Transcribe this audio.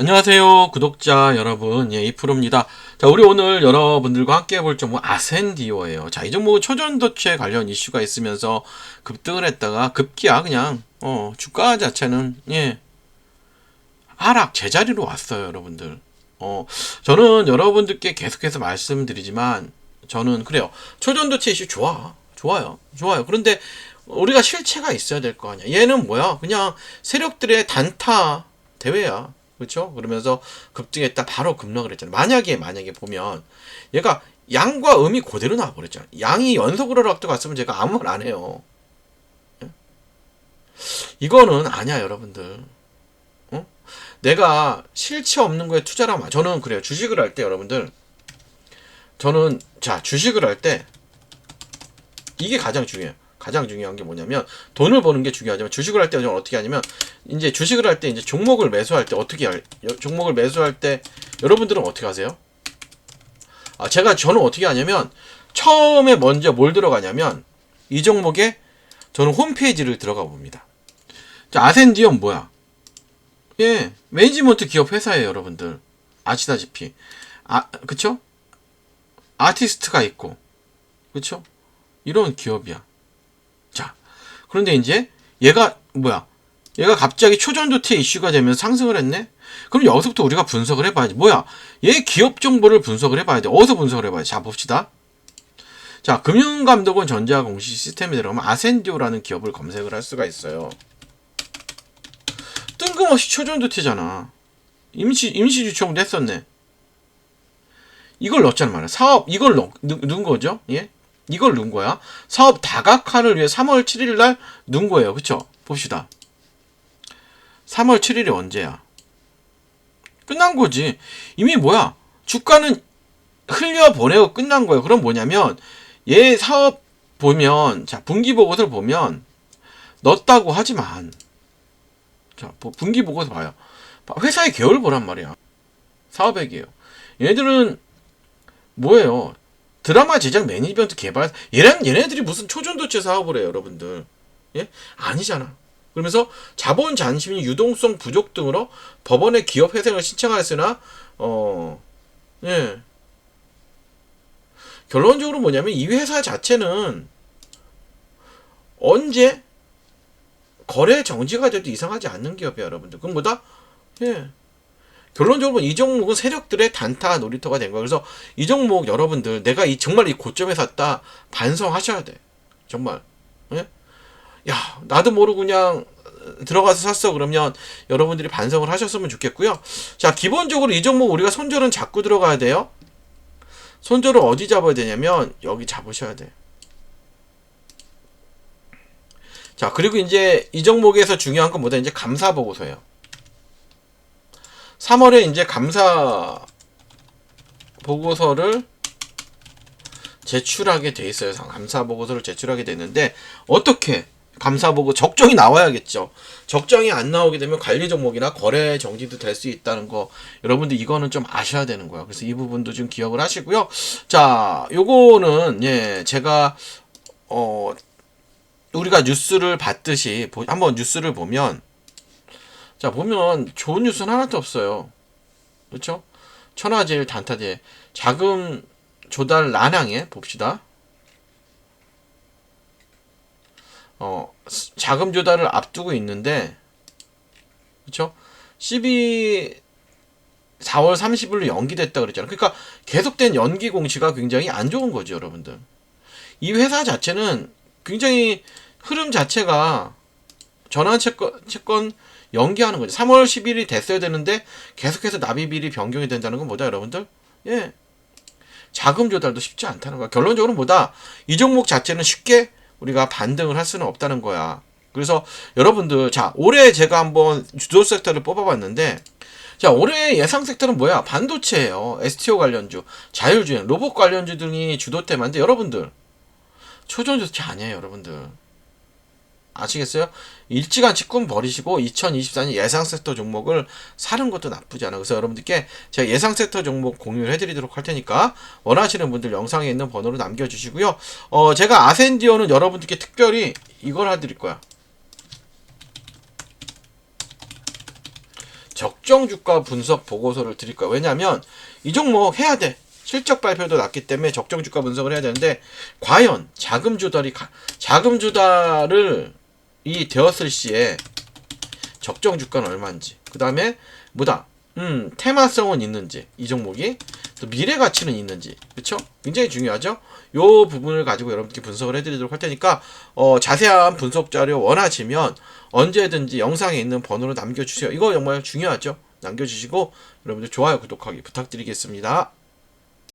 안녕하세요 구독자 여러분. 예 이프로입니다. 자 우리 오늘 여러분들과 함께 해볼 종목 아센디오예요. 자이 종목은 초전도체 관련 이슈가 있으면서 급등을 했다가 급기야 그냥 어 주가 자체는 예 하락 제자리로 왔어요 여러분들. 어 저는 여러분들께 계속해서 말씀드리지만 저는 그래요. 초전도체 이슈 좋아 좋아요 좋아요. 그런데 우리가 실체가 있어야 될 거 아니야. 얘는 뭐야? 그냥 세력들의 단타 대회야 그렇죠? 그러면서 급등했다 바로 급락을 했잖아요. 만약에 만약에 보면 얘가 양과 음이 그대로 나와 버렸잖아요. 양이 연속으로 락도 갔으면 제가 아무 말 안 해요. 예? 이거는 아니야 여러분들. 어? 내가 실체 없는 거에 투자를 하면 저는 그래요. 주식을 할 때 여러분들 저는 자 주식을 할 때 이게 가장 중요해요. 가장 중요한 게 뭐냐면 돈을 버는 게 중요하지만 주식을 할 때 어떻게 하냐면 이제 주식을 할 때 이제 종목을 매수할 때 어떻게 할 종목을 매수할 때 여러분들은 어떻게 하세요? 아 제가 저는 어떻게 하냐면 처음에 먼저 뭘 들어가냐면 이 종목에 저는 홈페이지를 들어가 봅니다. 자 아센디온 뭐야? 예 매니지먼트 기업 회사예요 여러분들 아시다시피 아 그쵸? 아티스트가 있고 그쵸? 이런 기업이야. 자, 그런데 이제 얘가 뭐야? 얘가 갑자기 초전도체 이슈가 되면서 상승을 했네? 그럼 여기서부터 우리가 분석을 해봐야지. 뭐야? 얘 기업 정보를 분석을 해봐야 돼. 어디서 분석을 해봐야 돼? 자, 봅시다. 자, 금융감독원 전자 공시 시스템에 들어가면 아센디오라는 기업을 검색을 할 수가 있어요. 뜬금없이 초전도체잖아. 임시, 임시 주총도 했었네. 이걸 넣었잖아 말이야. 사업, 이걸 넣, 넣은 거죠? 예? 이걸 넣은 거야. 사업 다각화를 위해 3월 7일 날 넣은 거예요. 그쵸? 봅시다. 3월 7일이 언제야? 끝난 거지. 이미 뭐야? 주가는 흘려보내고 끝난 거예요. 그럼 뭐냐면, 얘 사업 보면, 자, 분기 보고서를 보면, 넣었다고 하지만, 자, 분기 보고서 봐요. 회사의 개요를 보란 말이야. 사업액이에요. 얘들은 뭐예요? 드라마 제작 매니지먼트 개발 얘는 얘네들이 무슨 초전도체 사업을 해요 여러분들. 예? 아니잖아. 그러면서 자본 잔심이 유동성 부족 등으로 법원에 기업 회생을 신청하였으나 어예. 결론적으로 뭐냐면 이 회사 자체는 언제 거래 정지가 돼도 이상하지 않는 기업이야 여러분들. 그럼 뭐다? 예 결론적으로 이 종목은 세력들의 단타 놀이터가 된 거예요. 그래서 이 종목 여러분들 내가 이 정말 이 고점에 샀다 반성하셔야 돼. 정말. 예? 야 나도 모르고 그냥 들어가서 샀어 그러면 여러분들이 반성을 하셨으면 좋겠고요. 자 기본적으로 이 종목 우리가 손절은 잡고 들어가야 돼요. 손절을 어디 잡아야 되냐면 여기 잡으셔야 돼. 자 그리고 이제 이 종목에서 중요한 건 뭐다 이제 감사 보고서예요. 3월에 이제 감사 보고서를 제출하게 돼 있어요. 감사 보고서를 제출하게 되는데 어떻게 감사 보고 적정이 나와야겠죠. 적정이 안 나오게 되면 관리 종목이나 거래 정지도 될 수 있다는 거 여러분들 이거는 좀 아셔야 되는 거예요. 그래서 이 부분도 좀 기억을 하시고요. 자, 요거는 예, 제가 어 우리가 뉴스를 봤듯이 한번 뉴스를 보면 자 보면 좋은 뉴스는 하나도 없어요. 그렇죠? 천하제일 단타제 자금 조달 난항에 봅시다. 어 자금 조달을 앞두고 있는데 그렇죠? 12 4월 30일로 연기됐다 그랬잖아요. 그러니까 계속된 연기 공시가 굉장히 안 좋은 거죠, 여러분들. 이 회사 자체는 굉장히 흐름 자체가 전환 채권, 채권 연기하는 거죠. 3월 10일이 됐어야 되는데 계속해서 납입일이 변경이 된다는 건 뭐다 여러분들? 예. 자금 조달도 쉽지 않다는 거야. 결론적으로 뭐다? 이 종목 자체는 쉽게 우리가 반등을 할 수는 없다는 거야. 그래서 여러분들 자 올해 제가 한번 주도 섹터를 뽑아봤는데 자 올해 예상 섹터는 뭐야? 반도체예요. STO 관련주, 자율주행, 로봇 관련주 등이 주도 테마인데 여러분들 초전도체 아니에요, 여러분들. 아시겠어요? 일찌감치 꿈 버리시고 2024년 예상 섹터 종목을 사는 것도 나쁘지 않아. 그래서 여러분들께 제가 예상 섹터 종목 공유를 해드리도록 할 테니까 원하시는 분들 영상에 있는 번호로 남겨주시고요. 어, 제가 아센디오는 여러분들께 특별히 이걸 해드릴 거야. 적정 주가 분석 보고서를 드릴 거예요. 왜냐하면 이 종목 해야 돼. 실적 발표도 났기 때문에 적정 주가 분석을 해야 되는데 과연 자금 조달이 가- 자금 조달을 이 되었을 시에 적정 주가는 얼마인지 그 다음에 뭐다? 음 테마성은 있는지 이 종목이 또 미래 가치는 있는지 그쵸? 굉장히 중요하죠? 요 부분을 가지고 여러분께 분석을 해드리도록 할 테니까 어, 자세한 분석 자료 원하시면 언제든지 영상에 있는 번호로 남겨주세요. 이거 정말 중요하죠? 남겨주시고 여러분들 좋아요 구독하기 부탁드리겠습니다